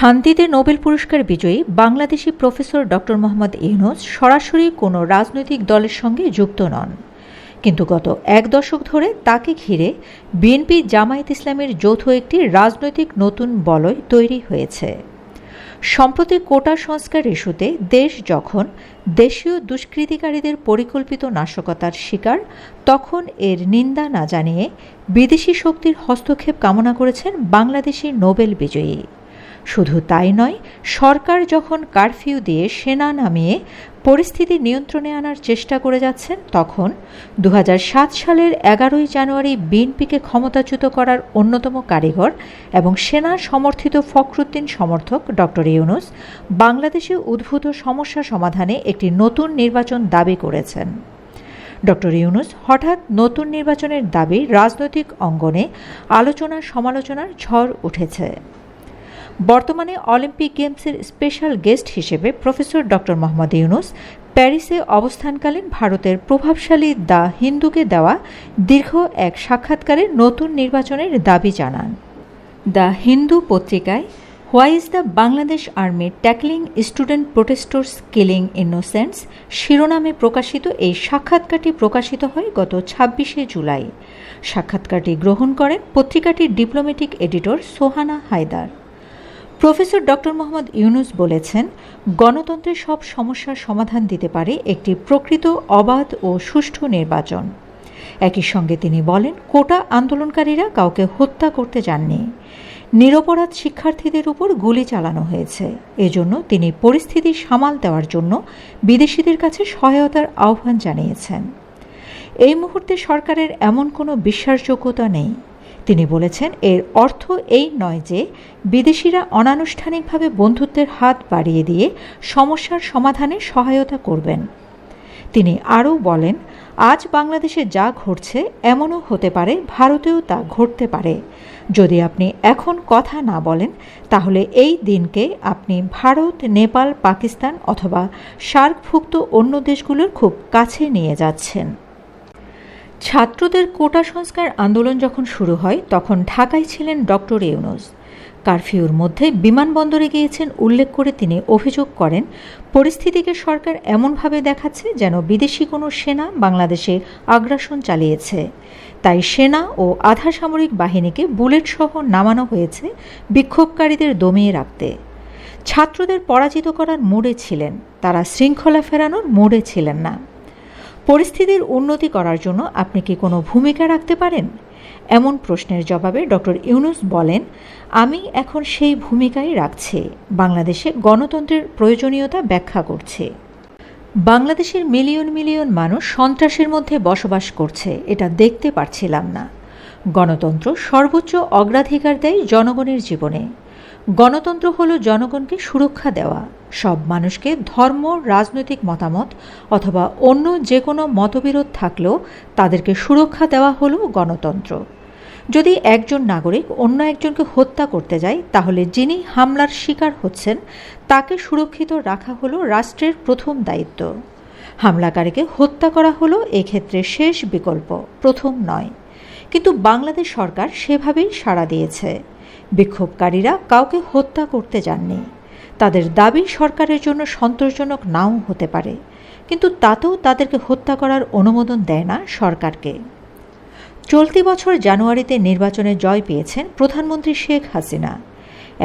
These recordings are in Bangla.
শান্তিতে নোবেল পুরস্কার বিজয়ী বাংলাদেশি প্রফেসর ডক্টর মোহাম্মদ ইউনুস সরাসরি কোনো রাজনৈতিক দলের সঙ্গে যুক্ত নন। কিন্তু গত এক দশক ধরে তাকে ঘিরে বিএনপি জামায়াত ইসলামের যৌথ একটি রাজনৈতিক নতুন বলয় তৈরি হয়েছে। সম্প্রতি কোটা সংস্কার ইস্যুতে দেশ যখন দেশীয় দুষ্কৃতিকারীদের পরিকল্পিত নাশকতার শিকার, তখন এর নিন্দা না জানিয়ে বিদেশি শক্তির হস্তক্ষেপ কামনা করেছেন বাংলাদেশি নোবেল বিজয়ী। শুধু তাই নয়, সরকার যখন কারফিউ দিয়ে সেনা নামিয়ে পরিস্থিতি নিয়ন্ত্রণে আনার চেষ্টা করে যাচ্ছেন, তখন দু হাজার সাত সালের এগারোই জানুয়ারি বিএনপিকে ক্ষমতাচ্যুত করার অন্যতম কারিগর এবং সেনা সমর্থিত ফখরুদ্দিন সমর্থক ডক্টর ইউনুস বাংলাদেশে উদ্ভূত সমস্যা সমাধানে একটি নতুন নির্বাচন দাবি করেছেন। ডক্টর ইউনুস হঠাৎ নতুন নির্বাচনের দাবি রাজনৈতিক অঙ্গনে আলোচনা সমালোচনার ঝড় উঠেছে। বর্তমানে অলিম্পিক গেমসের স্পেশাল গেস্ট হিসেবে প্রফেসর ডক্টর মোহাম্মদ ইউনুস প্যারিসে অবস্থানকালীন ভারতের প্রভাবশালী দ্য হিন্দুকে দেওয়া দীর্ঘ এক সাক্ষাৎকারে নতুন নির্বাচনের দাবি জানান। দ্য হিন্দু পত্রিকায়, why is the Bangladesh army tackling student protesters killing innocents শিরোনামে প্রকাশিত এই সাক্ষাৎকারটি প্রকাশিত হয় গত ছাব্বিশে জুলাই। সাক্ষাৎকারটি গ্রহণ করেন পত্রিকাটির diplomatic editor Sohana Haidar. Professor doctor Mohammad Yunus বলেছেন গণতন্ত্রের সব সমস্যার সমাধান দিতে পারে একটি প্রকৃত, অবাধ ও সুষ্ঠু নির্বাচন। একই সঙ্গে তিনি বলেন, কোটা আন্দোলনকারীরা কাউকে হত্যা করতে যাননি নিরপরাধ শিক্ষার্থীদের উপর গুলি চালানো হয়েছে। এজন্য তিনি পরিস্থিতি সামাল দেওয়ার জন্য বিদেশিদের কাছে সহায়তার আহ্বান জানিয়েছেন। এই মুহূর্তে সরকারের এমন কোনো বিশ্বাসযোগ্যতা নেই। তিনি বলেছেন, এর অর্থ এই নয় যে বিদেশিরা অনানুষ্ঠানিকভাবে বন্ধুত্বের হাত বাড়িয়ে দিয়ে সমস্যার সমাধানে সহায়তা করবেন। তিনি আরও বলেন, আজ বাংলাদেশে যা ঘটছে এমনও হতে পারে, ভারতেও তা ঘটতে পারে। যদি আপনি এখন কথা না বলেন, তাহলে এই দিনকে আপনি ভারত, নেপাল, পাকিস্তান অথবা সার্কভুক্ত অন্য দেশগুলোর খুব কাছে নিয়ে যাচ্ছেন। ছাত্রদের কোটা সংস্কার আন্দোলন যখন শুরু হয়, তখন ঢাকায় ছিলেন ডক্টর ইউনুস। কারফিউর মধ্যে বিমানবন্দরে গিয়েছেন উল্লেখ করে তিনি অভিযোগ করেন, পরিস্থিতিকে সরকার এমনভাবে দেখাচ্ছে যেন বিদেশি কোনো সেনা বাংলাদেশে আগ্রাসন চালিয়েছে। তাই সেনা ও আধা সামরিক বাহিনীকে বুলেটসহ নামানো হয়েছে বিক্ষোভকারীদের দমিয়ে রাখতে। ছাত্রদের পরাজিত করার মোড়ে ছিলেন, তারা শৃঙ্খলা ফেরানোর মোড়ে ছিলেন না। পরিস্থিতির উন্নতি করার জন্য আপনি কি কোনো ভূমিকা রাখতে পারেন? এমন প্রশ্নের জবাবে ডক্টর ইউনুস বলেন, আমি এখন সেই ভূমিকাই রাখছি। বাংলাদেশে গণতন্ত্রের প্রয়োজনীয়তা ব্যাখ্যা করছে। বাংলাদেশের মিলিয়ন মিলিয়ন মানুষ সন্ত্রাসের মধ্যে বসবাস করছে। এটা দেখতে পারছিলাম না। গণতন্ত্র সর্বোচ্চ অগ্রাধিকার দেয় জনগণের জীবনে। গণতন্ত্র হলো জনগণকে সুরক্ষা দেওয়া। সব মানুষকে ধর্ম, রাজনৈতিক মতামত অথবা অন্য যে কোনো মতবিরোধ থাকলেও তাদেরকে সুরক্ষা দেওয়া হলো গণতন্ত্র। যদি একজন নাগরিক অন্য একজনকে হত্যা করতে যায়, তাহলে যিনি হামলার শিকার হচ্ছেন, তাকে সুরক্ষিত রাখা হলো রাষ্ট্রের প্রথম দায়িত্ব। হামলাকারীকে হত্যা করা হলো এক্ষেত্রে শেষ বিকল্প, প্রথম নয়। কিন্তু বাংলাদেশ সরকার সেভাবেই সাড়া দিয়েছে। বিক্ষোভকারীরা কাউকে হত্যা করতে যাননি। তাদের দাবি সরকারের জন্য সন্তোষজনক নাও হতে পারে, কিন্তু তাতেও তাদেরকে হত্যা করার অনুমোদন দেয় না সরকারকে। চলতি বছর জানুয়ারিতে নির্বাচনে জয় পেয়েছেন প্রধানমন্ত্রী শেখ হাসিনা।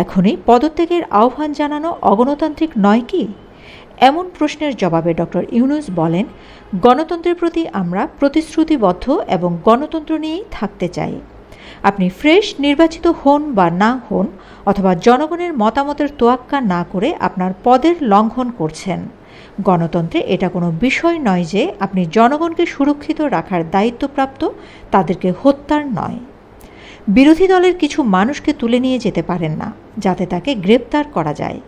এখনই পদত্যাগের আহ্বান জানানো অগণতান্ত্রিক নয় কি? এমন প্রশ্নের জবাবে ডক্টর ইউনুস বলেন, গণতন্ত্রের প্রতি আমরা প্রতিশ্রুতিবদ্ধ এবং গণতন্ত্র নিয়েই থাকতে চাই। আপনি ফ্রেশ, নির্বাচিত হন বা না হন, অথবা জনগণের মতামতের তোয়াক্কা না করে আপনার পদের লঙ্ঘন করছেন। গণতন্ত্রে এটা কোনো বিষয় নয় যে আপনি জনগণকে সুরক্ষিত রাখার দায়িত্বপ্রাপ্ত, তাদেরকে হত্যার নয়। বিরোধী দলের কিছু মানুষকে তুলে নিয়ে যেতে পারেন না, যাতে তাকে গ্রেপ্তার করা যায়।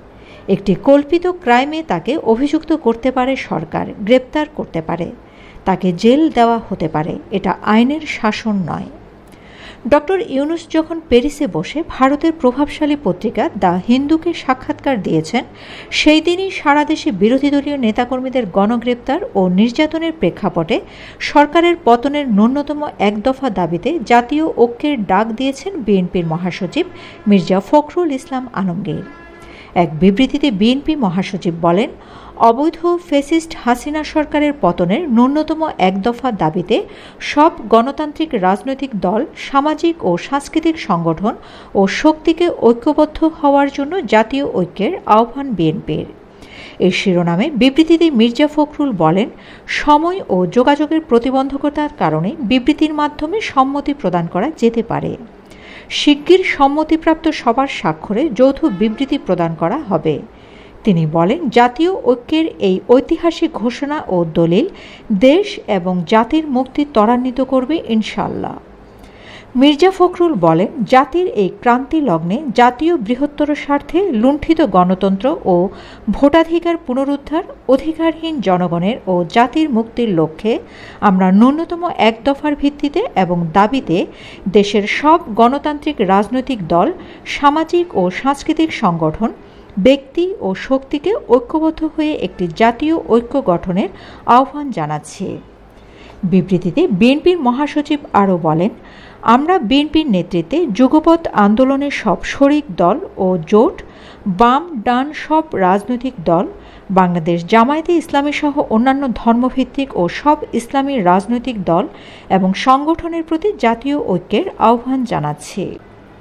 একটি কল্পিত ক্রাইমে তাকে অভিযুক্ত করতে পারে সরকার, গ্রেপ্তার করতে পারে। তাকে জেল দেওয়া হতে পারে, এটা আইনের শাসন নয়। ডক্টর ইউনুস যখন প্যারিসে বসে ভারতের প্রভাবশালী পত্রিকা দ্য হিন্দুকে সাক্ষাৎকার দিয়েছেন, সেই দিনই সারা দেশে বিরোধী দলীয় নেতাকর্মীদের গণগ্রেপ্তার ও নির্যাতনের প্রেক্ষাপটে সরকারের পতনের ন্যূনতম এক দফা দাবিতে জাতীয় ঐক্যের ডাক দিয়েছেন বিএনপির মহাসচিব মির্জা ফখরুল ইসলাম আলমগীর। এক বিবৃতিতে বিএনপি মহাসচিব বলেন অবৈধ ফেসিস্ট হাসিনা সরকারের পতনের ন্যূনতম এক দফা দাবিতে সব গণতান্ত্রিক রাজনৈতিক দল, সামাজিক ও সাংস্কৃতিক সংগঠন ও শক্তিকে ঐক্যবদ্ধ হওয়ার জন্য জাতীয় ঐক্যের আহ্বান বিএনপির। এই শিরোনামে বিবৃতিতে মির্জা ফখরুল বলেন, সময় ও যোগাযোগের প্রতিবন্ধকতার কারণে বিবৃতির মাধ্যমে সম্মতি প্রদান করা যেতে পারে। শিগগির সম্মতিপ্রাপ্ত সবার স্বাক্ষরে যৌথ বিবৃতি প্রদান করা হবে। তিনি বলেন, জাতীয় ঐক্যের এই ঐতিহাসিক ঘোষণা ও দলিল দেশ এবং জাতির মুক্তি ত্বরান্বিত করবে ইনশাল্লাহ মির্জা ফখরুল বলেন, জাতির এই ক্রান্তি লগ্নে জাতীয় বৃহত্তর স্বার্থে লুণ্ঠিত গণতন্ত্র ও ভোটাধিকার পুনরুদ্ধার অধিকারহীন জনগণের ও জাতির মুক্তির লক্ষ্যে আমরা ন্যূনতম এক দফার ভিত্তিতে এবং দাবিতে দেশের সব গণতান্ত্রিক রাজনৈতিক দল, সামাজিক ও সাংস্কৃতিক সংগঠন ব্যক্তি ও শক্তিকে ঐক্যবদ্ধ হয়ে একটি জাতীয় ঐক্য গঠনের আহ্বান জানাচ্ছে। বিবৃতিতে বিএনপির মহাসচিব আরও বলেন, আমরা বিএনপির নেতৃত্বে যুগপৎ আন্দোলনের সব শরিক দল ও জোট, বাম, ডান সব রাজনৈতিক দল, বাংলাদেশ জামায়াতে ইসলামী সহ অন্যান্য ধর্মভিত্তিক ও সব ইসলামী রাজনৈতিক দল এবং সংগঠনের প্রতি জাতীয় ঐক্যের আহ্বান জানাচ্ছে।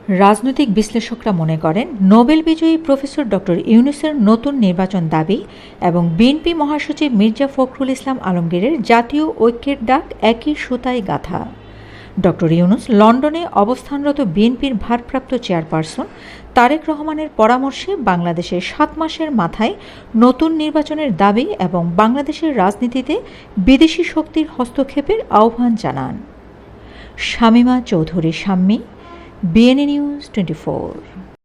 রাজনৈতিক বিশ্লেষকরা মনে করেন, নোবেল বিজয়ী প্রফেসর ডক্টর ইউনুসের নতুন নির্বাচন দাবি এবং বিএনপি মহাসচিব মির্জা ফখরুল ইসলাম আলমগীরের জাতীয় ঐক্যের ডাক একই সুতায় গাথা। ডক্টর ইউনুস লন্ডনে অবস্থানরত বিএনপির ভারপ্রাপ্ত চেয়ারপারসন তারেক রহমানের পরামর্শে বাংলাদেশের সাত মাসের মাথায় নতুন নির্বাচনের দাবি এবং বাংলাদেশের রাজনীতিতে বিদেশি শক্তির হস্তক্ষেপের আহ্বান জানান। Shamima Chowdhury, Shammi. B N News 24